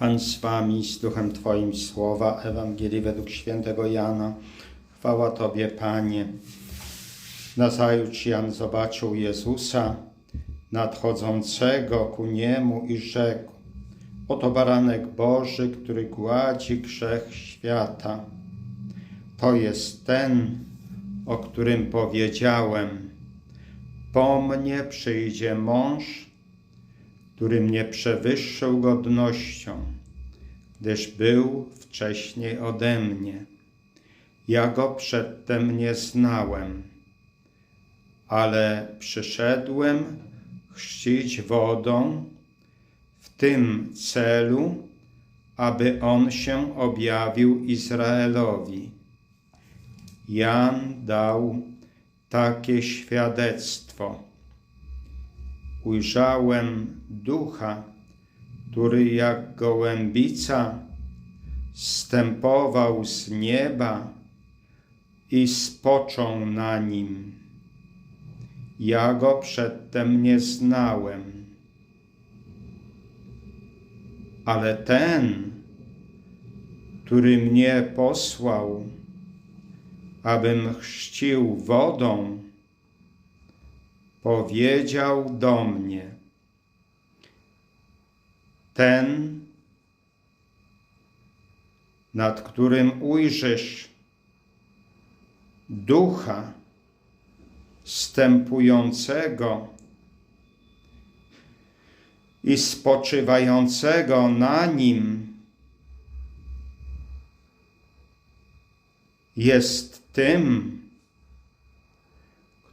Pan z Wami, z duchem Twoim słowa, Ewangelii według świętego Jana. Chwała Tobie, Panie. Nazajutrz Jan zobaczył Jezusa nadchodzącego ku niemu i rzekł: Oto baranek Boży, który gładzi grzech świata. To jest ten, o którym powiedziałem: Po mnie przyjdzie mąż, który mnie przewyższył godnością, gdyż był wcześniej ode mnie. Ja go przedtem nie znałem, ale przyszedłem chrzcić wodą w tym celu, aby on się objawił Izraelowi. Jan dał takie świadectwo. Ujrzałem ducha, który jak gołębica stępował z nieba i spoczął na nim. Ja go przedtem nie znałem. Ale ten, który mnie posłał, abym chrzcił wodą, powiedział do mnie: Ten, nad którym ujrzysz ducha stępującego i spoczywającego na nim, jest tym,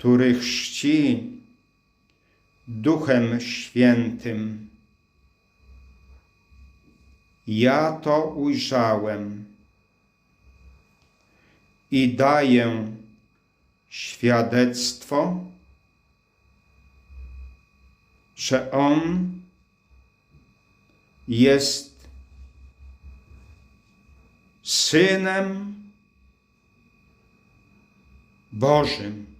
który chrzci Duchem Świętym. Ja to ujrzałem i daję świadectwo, że On jest Synem Bożym.